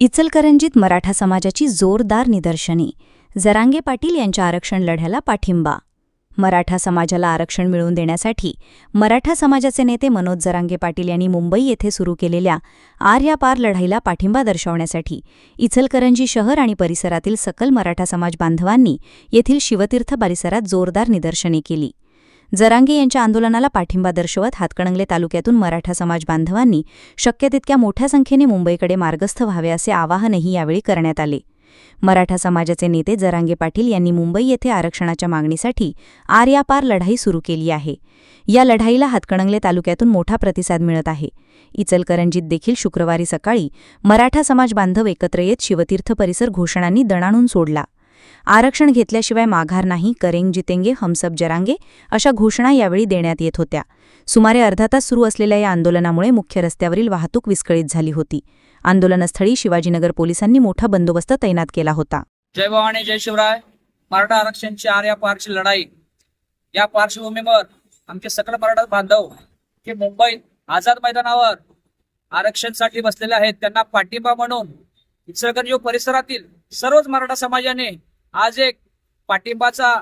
इचलकरंजीत मराठा समाजाची जोरदार निदर्शने. जरांगे पाटील यांच्या आरक्षण लढ्याला पाठिंबा. मराठा समाजाला आरक्षण मिळवून देण्यासाठी मराठा समाजाचे नेते मनोज जरांगे पाटील यांनी मुंबई येथे सुरू केलेल्या आर या पार लढाईला पाठिंबा दर्शवण्यासाठी इचलकरंजी शहर आणि परिसरातील सकल मराठा समाज बांधवांनी येथील शिवतीर्थ परिसरात जोरदार निदर्शने केली. जरांगे यांच्या आंदोलनाला पाठिंबा दर्शवत हातकणंगले तालुक्यातून मराठा समाज बांधवांनी शक्य तितक्या मोठ्या संख्येने मुंबईकडे मार्गस्थ व्हावे असे आवाहनही यावेळी करण्यात आले. मराठा समाजाचे नेते जरांगे पाटील यांनी मुंबई येथे आरक्षणाच्या मागणीसाठी आर्यापार पार लढाई सुरू केली आहे. या लढाईला हातकणंगले तालुक्यातून मोठा प्रतिसाद मिळत आहे. इचलकरंजीत देखील शुक्रवारी सकाळी मराठा समाज बांधव एकत्र येत शिवतीर्थ परिसर घोषणांनी दणाणून सोडला. आरक्षण घेतल्याशिवाय माघार नाही करेंग जितेंगे हमसब जरांगे अशा घोषणा यावेळी देण्यात येत होत्या. सुमारे अर्धा तास सुरू असलेल्या या आंदोलनामुळे मुख्य रस्त्यावरील वाहतूक विस्कळीत झाली होती. आंदोलनस्थळी शिवाजीनगर पोलिसांनी मोठा बंदोबस्त तैनात केला होता. जय भवानी जय शिवराय. मराठा आरक्षणची आर्या पारची लढाई. या पार्श्वभूमीवर आमचे सकल मराठा बांधव हे मुंबईत आझाद मैदानावर आरक्षणसाठी बसलेले आहेत. त्यांना पाठिंबा म्हणून इचलकरंजी परिसरातील सर्वच मराठा समाजाने आज एक पाठिंबाचा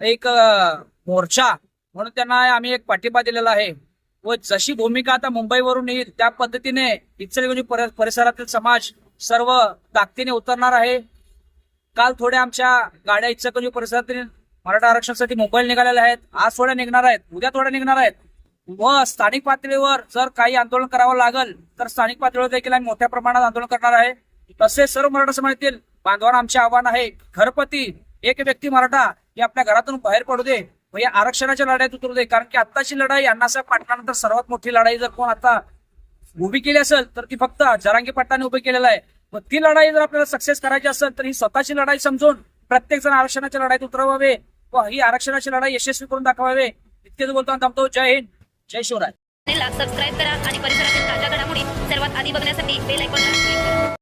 एक मोर्चा म्हणून त्यांना आम्ही एक पाठिंबा दिलेला आहे. व जशी भूमिका आता मुंबईवरून येईल त्या पद्धतीने इचलगंजी परिसरातील समाज सर्व ताकदीने उतरणार आहे. काल थोड्या आमच्या गाड्या इचलगंजी परिसरातील मराठा आरक्षणासाठी मुंबईला निघालेल्या आहेत. आज थोड्या निघणार आहेत. उद्या थोड्या निघणार आहेत. व स्थानिक पातळीवर जर काही आंदोलन करावं लागल तर स्थानिक पातळीवर देखील आम्ही मोठ्या प्रमाणात आंदोलन करणार आहे. तसेच सर्व मराठा समाजातील बांधवांना आमचे आव्हान आहे. घरपती एक व्यक्ती मराठा हे आपल्या घरातून बाहेर पडू दे. व या आरक्षणाच्या लढाईत उतरू दे. कारण की आत्ताची लढाई अण्णासाहेब पाटलानंतर सर्वात मोठी लढाई जर कोण आता उभी केली असेल तर ती फक्त जरांगी पाटलाने उभी केलेलं आहे. मग ती लढाई जर आपल्याला सक्सेस करायची असेल तर ही स्वतःची लढाई समजून प्रत्येक जण आरक्षणाच्या लढाईत उतरवावे. व ही आरक्षणाची लढाई यशस्वी करून दाखवावे. इतकेच बोलतो आणि थांबतो. जय हिंद. जय शिवराय. सबस्क्राईब करा आणि परिसरातील ताज्या घडामोडी सर्वात आधी बघण्यासाठी बेल ऐकून